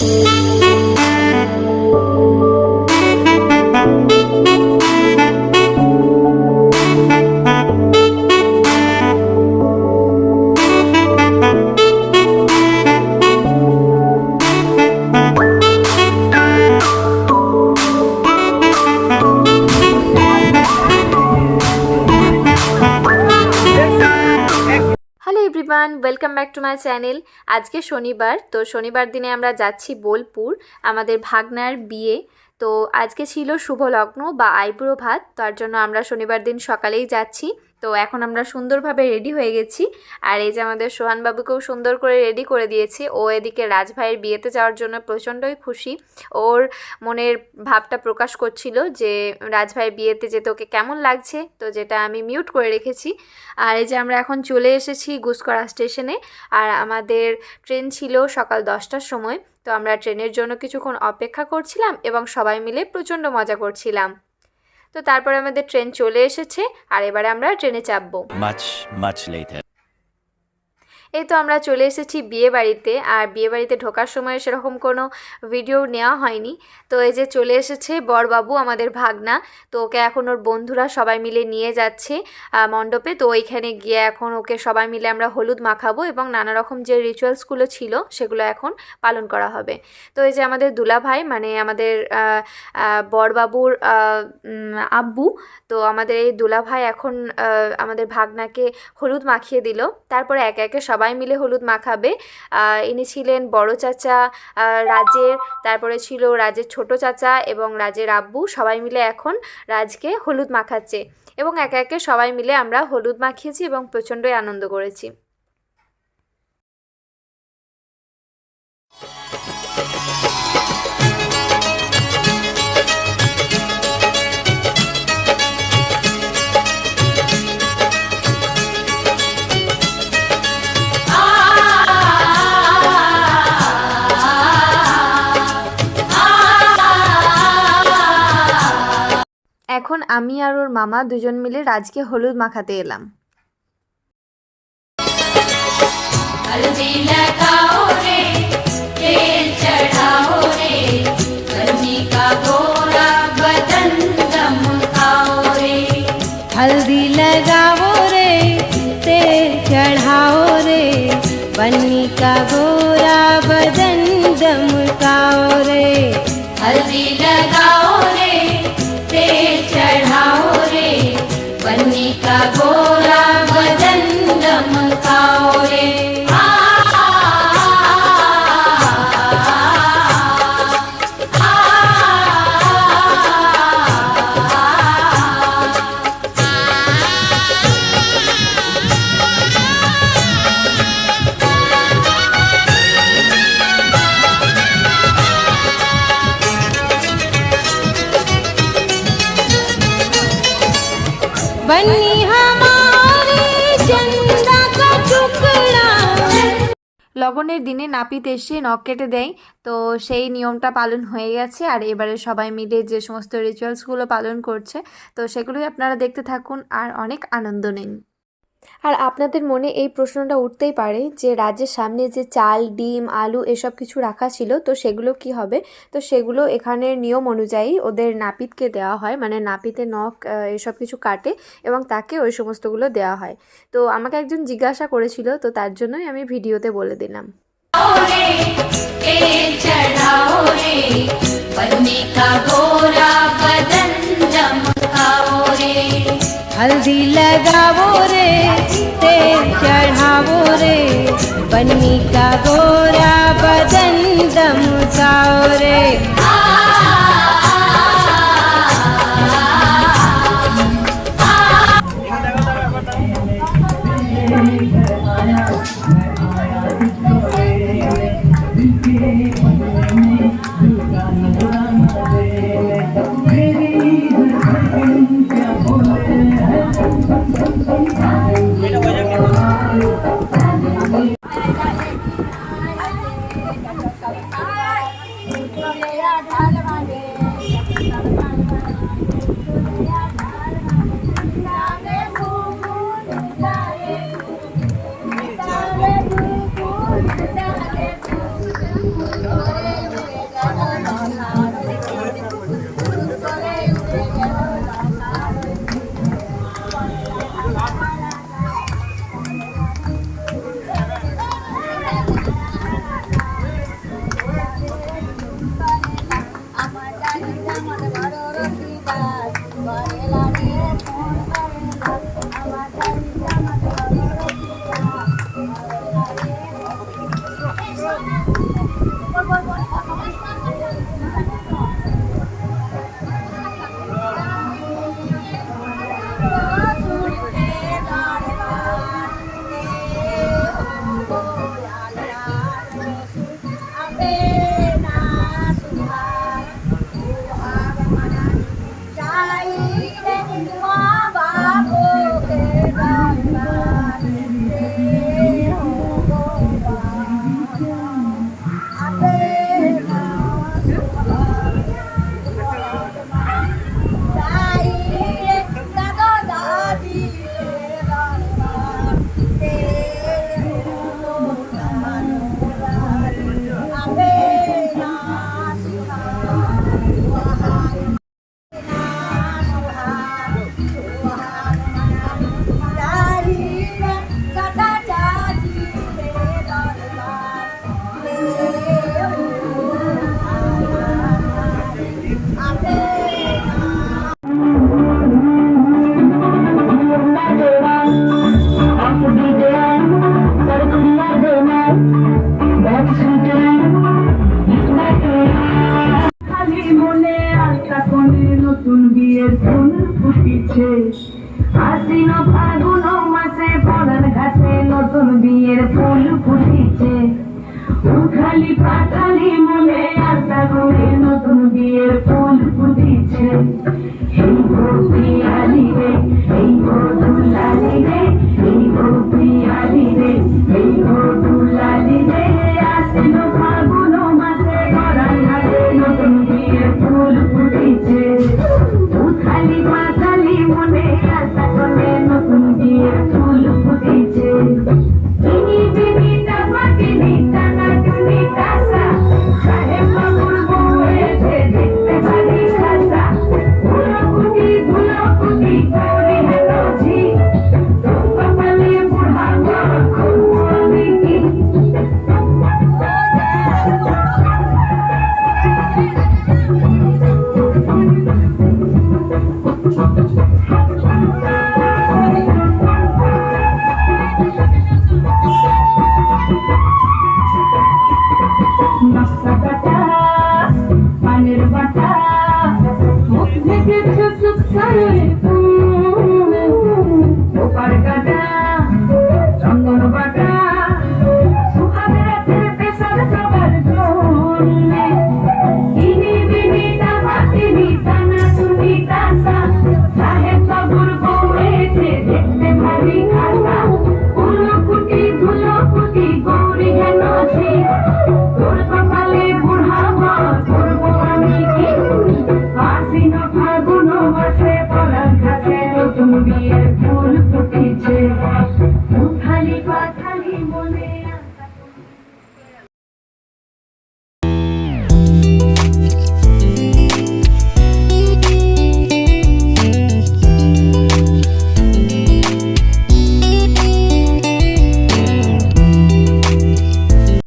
Música everyone welcome back to my channel আজকে শনিবার, তো শনিবার দিনে আমরা যাচ্ছি বোলপুর, আমাদের ভাগনার বিয়ে। তো আজকে ছিল শুভ লগ্ন বা আইব্রো ভাত, তার জন্য আমরা শনিবার দিন সকালেই যাচ্ছি। তো এখন আমরা সুন্দরভাবে রেডি হয়ে গেছি। আর এই যে আমাদের সোহানবাবুকেও সুন্দর করে রেডি করে দিয়েছি। ও এদিকে রাজভাইয়ের বিয়েতে যাওয়ার জন্য প্রচণ্ডই খুশি। ওর মনের ভাবটা প্রকাশ করছিল যে রাজভাইয়ের বিয়েতে যেতে ওকে কেমন লাগছে? তো যেটা আমি মিউট করে রেখেছি। আর এই যে আমরা এখন চলে এসেছি গুসকরা স্টেশনে। আর আমাদের ট্রেন ছিল সকাল দশটার সময়। তো আমরা ট্রেনের জন্য কিছুক্ষণ অপেক্ষা করছিলাম এবং সবাই মিলে প্রচণ্ড মজা করছিলাম। তো তারপরে আমাদের ট্রেন চলে এসেছে আর এবারে আমরা ট্রেনে চাপবো. এই তো আমরা চলে এসেছি বিয়ে বাড়িতে, আর বিয়ে বাড়িতে ঢোকার সময় সেরকম কোনো ভিডিও নেওয়া হয়নি। তো এই যে চলে এসেছে বরবাবু, আমাদের ভাগনা। তো ওকে এখন ওর বন্ধুরা সবাই মিলে নিয়ে যাচ্ছে মণ্ডপে। তো ওইখানে গিয়ে এখন ওকে সবাই মিলে আমরা হলুদ মাখাবো এবং নানা রকম যে রিচুয়ালসগুলো ছিল সেগুলো এখন পালন করা হবে। তো এই যে আমাদের দুলাভাই মানে আমাদের বরবাবুর আব্বু। তো আমাদের এই দুলাভাই এখন আমাদের ভাগনাকে হলুদ মাখিয়ে দিল। তারপরে একে একে সবাই মিলে হলুদ মাখাবে। ইনি ছিলেন বড় চাচা রাজের, তারপরে ছিল রাজের ছোট চাচা এবং রাজের আব্বু। সবাই মিলে এখন রাজকে হলুদ মাখাচ্ছে এবং একে একে সবাই মিলে আমরা হলুদ মাখিয়েছি এবং প্রচণ্ডই আনন্দ করেছি। এখন আমি আর ওর মামা দুজন মিলে রাজকে হলুদ মাখাতে এলাম हल्दी लगाओ रे तेल चढ़ाओ रे कन्नी का गोरा बदन दमकाओ रे हल्दी लगाओ रे तेल चढ़ाओ रे बन्नी का गोरा बदन दमकाओ रे हल्दी लगाओ बन्नी का गोरा बदन লগনের দিনে নাপিত এসে নখ কেটে দেয়। তো সেই নিয়মটা পালন হয়ে গেছে। আর এবারে সবাই মিলে যে সমস্ত রিচুয়ালসগুলো পালন করছে, তো সেগুলোই আপনারা দেখতে থাকুন। আর অনেক আনন্দ নিন। আর আপনাদের মনে এই প্রশ্নটা উঠতেই পারে যে রাজের সামনে যে চাল, ডিম, আলু এসব কিছু রাখা ছিল, তো সেগুলো কি হবে? তো সেগুলো এখানের নিয়ম অনুযায়ী ওদের নাপিতকে দেওয়া হয় মানে নাপিতে নখ এসব কিছু কাটে এবং তাকে ওই সমস্তগুলো দেওয়া হয়। তো আমাকে একজন জিজ্ঞাসা করেছিল, তো তার জন্যই আমি ভিডিওতে বলে দিলাম। হলদি লাগাও रे ते चढ़ावो रे बन्नी का गोरा बदन दमकाओ रे Thank you. Thank you. ফুল ফুটিছে। আসিন ফাগুন মাসে পড়ার ঘাসে নতুন বিয়ের ফুল ফুটিছে। উখালি পাখালি মনে আশা করে নতুন বিয়ের ফুল ফুটিছে।